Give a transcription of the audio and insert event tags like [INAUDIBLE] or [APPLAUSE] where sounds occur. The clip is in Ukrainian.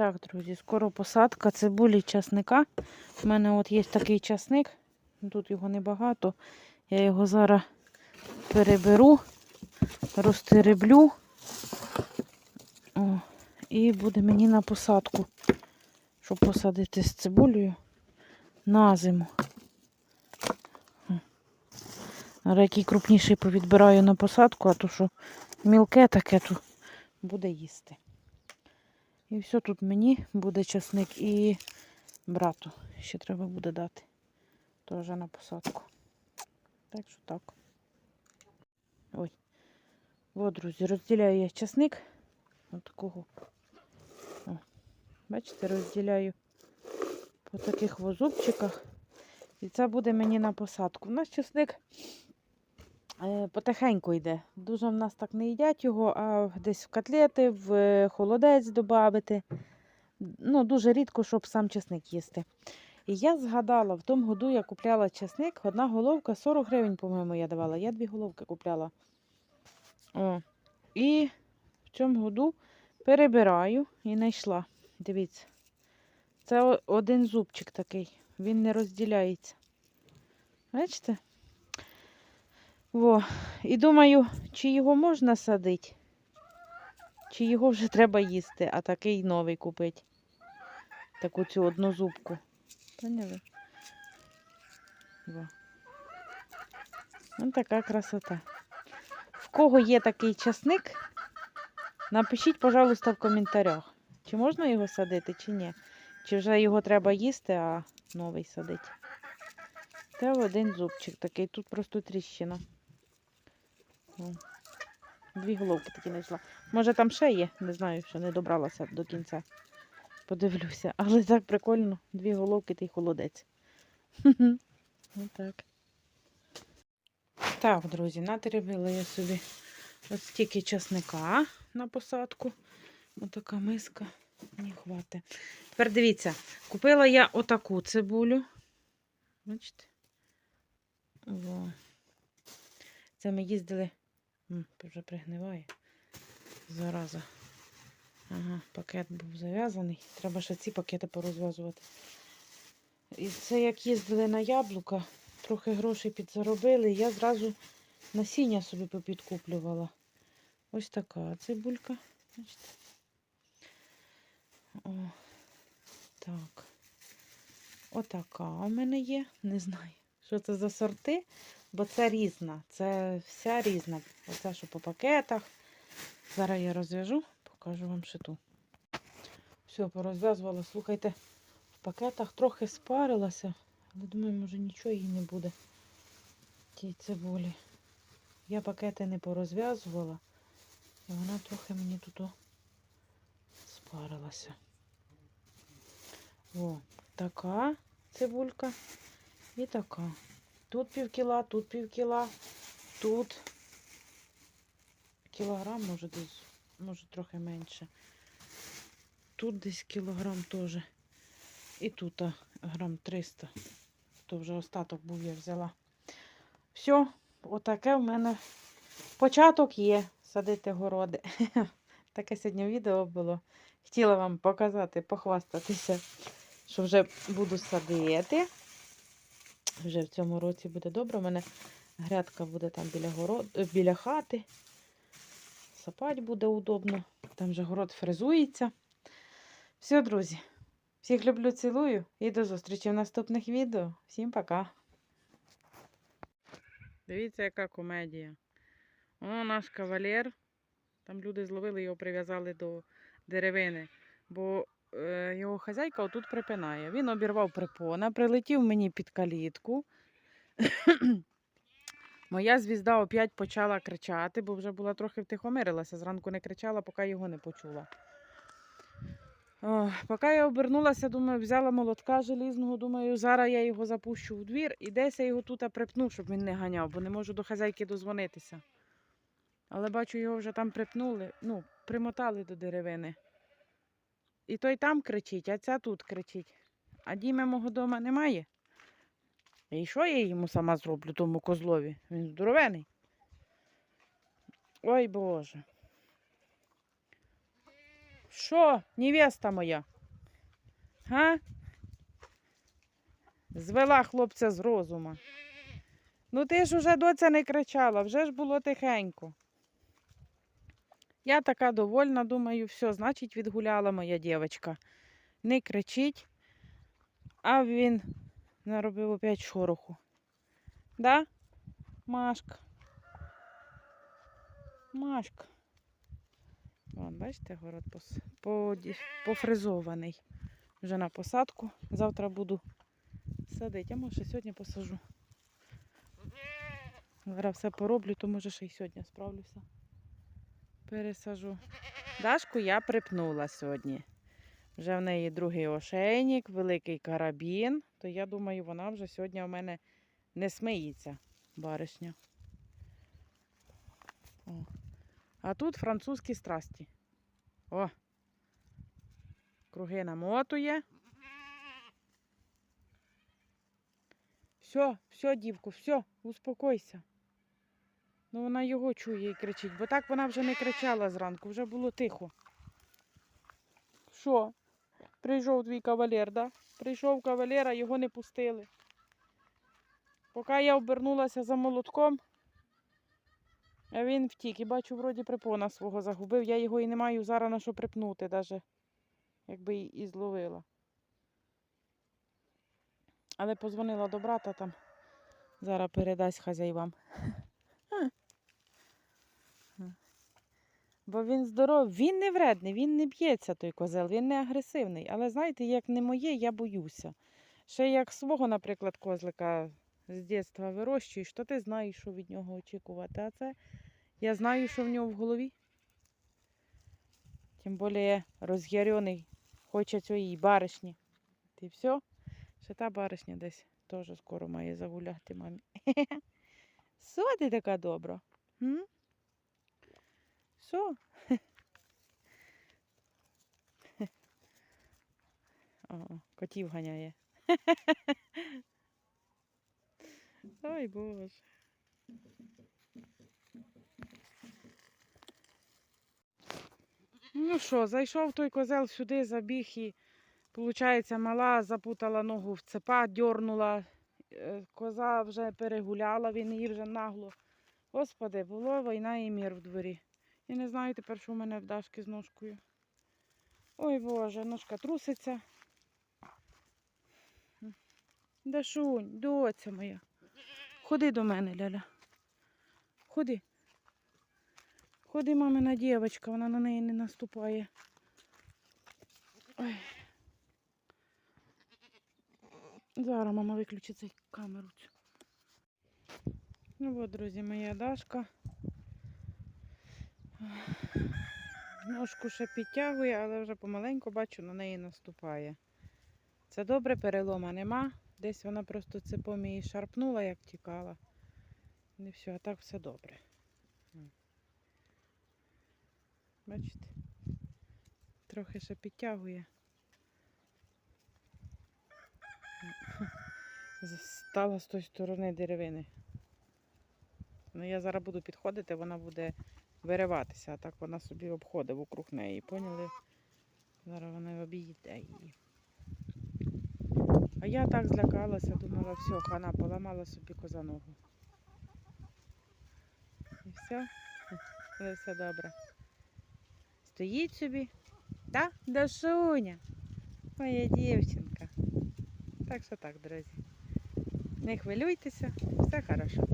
Так, друзі, скоро посадка цибулі часника. У мене от є такий часник, тут його небагато. Я його зараз переберу, розтереблю. О, і буде мені на посадку, щоб посадити з цибулею на зиму. А який крупніший повідбираю на посадку, а то що мілке таке, то буде їсти. І все тут мені буде часник і брату. Ще треба буде дати. Теж на посадку. Так що так. Ой. От, друзі, розділяю я часник. Ось такого. О. Бачите, розділяю по таких возубчиках. І це буде мені на посадку. У нас часник потихеньку йде. Дуже в нас так не їдять його, а десь в котлети, в е, холодець додати. Ну, дуже рідко, щоб сам чесник їсти. І я згадала, в тому году я купляла чесник, одна головка 40 гривень, по-моєму, я давала. Я дві головки купляла. О. І в цьому году перебираю і знайшла. Дивіться. Це один зубчик такий. Він не розділяється. Бачите? Во. І думаю, чи його можна садити, чи його вже треба їсти, а такий новий купити. Таку цю одну зубку. Поняли? Во. Ось така красота. В кого є такий часник, напишіть, пожалуйста, в коментарях, чи можна його садити, чи ні. Чи вже його треба їсти, а новий садити. Це один зубчик такий, тут просто тріщина. О, Дві головки такі знайшла. Може там ще є, не знаю, що не добралася до кінця. Подивлюся. Але так прикольно. Дві головки та й холодець. [LAUGHS] Отак. Так, друзі, натеребила я собі ось стільки часника на посадку. Отака миска. Мені хватить. Тепер дивіться, купила я отаку цибулю. Бачите? Во. Це ми їздили. Вже пригниває. Зараза. Ага, пакет був зав'язаний. Треба ще ці пакети порозв'язувати. І це як їздили на яблука, трохи грошей підзаробили. Я зразу насіння собі попідкуплювала. Ось така цибулька. Бачите? О, так. Отака у мене є. Не знаю, що це за сорти, бо це різна. Це вся різна. Оце, що по пакетах. Зараз я розв'яжу, покажу вам шиту. Все, порозв'язувала. Слухайте, в пакетах трохи спарилася, але думаю, може нічого їй не буде. Тій цибулі. Я пакети не порозв'язувала, і вона трохи мені тут спарилася. О, така цибулька і така. Тут пів кіла, тут пів кіла, тут кілограм, може десь, може трохи менше. Тут десь кілограм теж. І тут грам 300. То вже остаток був, я взяла. Все, отаке в мене початок є садити городи. [LAUGHS] Таке сьогодні відео було. Хотіла вам показати, похвастатися, що вже буду садити. Вже в цьому році буде добре. У мене грядка буде там біля, город... е, біля хати. Сапать буде удобно. Там вже город фрезується. Все, друзі. Всіх люблю, цілую і до зустрічі в наступних відео. Всім пока. Дивіться, яка комедія. Воно наш кавалер. Там люди зловили його, прив'язали до деревини, бо його хазяйка отут припинає. Він обірвав припона, прилетів мені під калітку. [CLEARS THROAT] Моя звізда опять почала кричати, бо вже була трохи втихомирилася. Зранку не кричала, поки його не почула. О, поки я обернулася, думаю, взяла молотка желізного, думаю, зараз я його запущу в двір і десь я його тут припну, щоб він не ганяв, бо не можу до хазяйки дозвонитися. Але бачу, його вже там припнули, ну, примотали до деревини. І той там кричить, а ця тут кричить. А діми мого вдома немає. І що я йому сама зроблю, тому козлові? Він здоровений. Ой Боже. Що, невеста моя? Га? Звела хлопця з розума. Ну ти ж уже доця не кричала, вже ж було тихенько. Я така довольна, думаю, все, значить, відгуляла моя дівчинка. Не кричить, а він наробив опять шороху. Да? Машка. Машка. Вон, бачите, город пос... поді- пофризований. Вже на посадку. Завтра буду садити, а може сьогодні посажу. Зараз все пороблю, то може ще й сьогодні справлюся. Пересажу. Дашку я припнула сьогодні. Вже в неї другий ошейник, великий карабін, то я думаю, вона вже сьогодні у мене не смиється, баришня. О. А тут французькі страсті. О! Круги намотує. Все, все, дівку, все, успокойся. Ну вона його чує і кричить, бо так вона вже не кричала зранку, вже було тихо. Що? Прийшов твій кавалер, да? Прийшов кавалер, а його не пустили. Поки я обернулася за молотком, а він втік. І бачу, вроді припона свого загубив. Я його і не маю зараз на що припнути, даже, якби і, зловила. Але позвонила до брата там. Зараз передасть хазяївам. [LAUGHS] Бо він здоровий, він не вредний, він не б'ється той козел, він не агресивний. Але знаєте, як не моє, я боюся. Ще як свого, наприклад, козлика з дитинства вирощуєш, то ти знаєш, що від нього очікувати. А це я знаю, що в нього в голові. Тим більше роз'ярений, хоче цієї баришні. Ти все? Ще та баришня десь теж скоро має загуляти мамі. [LAUGHS] Що така добра? М? Що? [LAUGHS] О, котів ганяє. [LAUGHS] Ой Боже. Ну що, зайшов той козел сюди, забіг і, виходить, мала запутала ногу в цепа, дьорнула. Е, Коза вже перегуляла, він її вже нагло. Господи, було війна і мір в дворі. Я не знаю тепер, що в мене в Дашки з ножкою. Ой Боже, ножка труситься. Дашунь, доця моя. Ходи до мене, Ляля. Ходи. Ходи, мамина дівчинка, вона на неї не наступає. Ой. Зараз мама виключить цей камеру. Ну от, друзі, моя Дашка. Ножку ще підтягує, але вже помаленьку бачу, на неї наступає. Це добре, перелома нема. Десь вона просто цепом її шарпнула, як тікала. Не все, а так все добре. Бачите? Трохи ще підтягує. З- Стала з тої сторони деревини. Ну, я зараз буду підходити, вона буде вириватися, а так вона собі обходить вокруг неї. Поняли? Зараз вона обійде її. А я так злякалася, думала, все, хана поламала собі коза ногу. І все, але все добре. Стоїть собі. Да? Дашуня. Моя дівчинка. Так що так, друзі. Не хвилюйтеся, все хорошо.